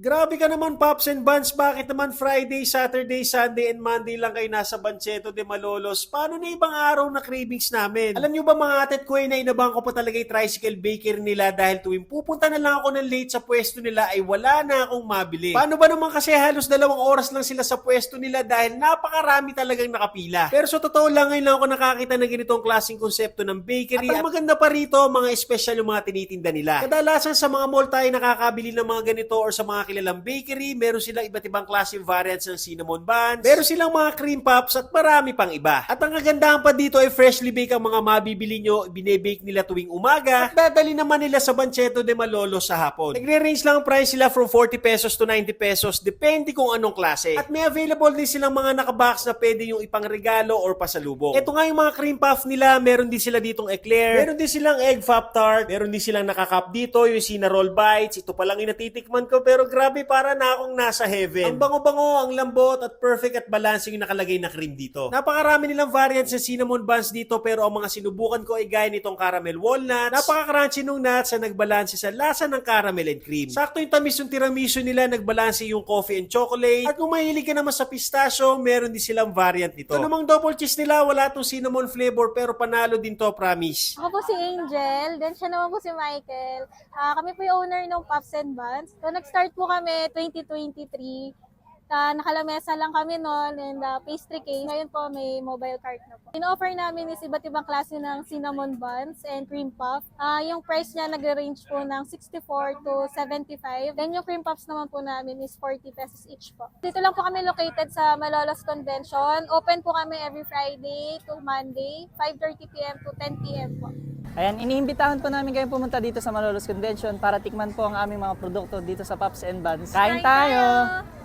Grabe ka naman, Pops and Buns. Bakit naman Friday, Saturday, Sunday, and Monday lang kayo nasa Bancheto de Malolos? Paano na ibang araw na cravings namin? Alam nyo ba mga atet ko eh, na inabang ko pa talaga yung tricycle baker nila dahil tuwing pupunta na lang ako ng late sa pwesto nila ay wala na akong mabili. Paano ba naman kasi halos dalawang oras lang sila sa pwesto nila dahil napakarami talagang nakapila. Pero sa totoo lang, ngayon lang ako nakakita ng ganitong klaseng konsepto ng bakery. At ang maganda pa rito, mga special yung mga tinitinda nila. Kadalasan sa mga mall tayo nakakabili ng mga ganito or sa mga kilalang bakery, meron silang iba't ibang klaseng variants ng cinnamon buns, meron silang mga cream puffs at marami pang iba. At ang kagandahan pa dito ay freshly baked ang mga mabibili nyo, binebake nila tuwing umaga, at dadali naman nila sa Bancheto de Malolo sa hapon. Nagre-range lang ang price sila from 40 pesos to 90 pesos, depende kung anong klase. At may available din silang mga nakabox na pwede yung ipang regalo or pasalubong. Ito nga yung mga cream puff nila, meron din sila ditong eclair, meron din silang egg fap tart, meron din silang nakakap dito, yung cinnarol bites, ito pa lang yung natitikman ko, pero grabe para na akong nasa heaven. Ang bango-bango, ang lambot at perfect at balancing yung nakalagay na cream dito. Napakarami nilang variants sa cinnamon buns dito, pero ang mga sinubukan ko ay gaya nitong caramel walnuts, napaka-crunchy nung nuts na nagbalanse sa lasa ng caramel and cream. Sakto yung tamis yung tiramisu nila, nagbalanse yung coffee and chocolate. At kung mahilig ka naman sa pistachio, meron din silang variant nito. Ito namang double cheese nila, wala tong cinnamon flavor, pero panalo din to, promise. Ako po si Angel, then siya naman po si Michael. Ah, kami po yung owner ng Puffs and Buns. So nag-start po kami 2023. Uh, nakalamesa lang kami noon and uh, pastry cake. Ngayon po may mobile cart na po. In-offer namin is iba't ibang klase ng cinnamon buns and cream puff. Ah, yung price niya nag-range po ng 64 to 75. Then yung cream puffs naman po namin is 40 pesos each po. Dito lang po kami located sa Malolos Convention. Open po kami every Friday to Monday, 5.30pm to 10pm po. Ayan, iniimbitahan po namin kayo pumunta dito sa Malolos Convention para tikman po ang aming mga produkto dito sa Pops and Buns. Kain Kain tayo! tayo!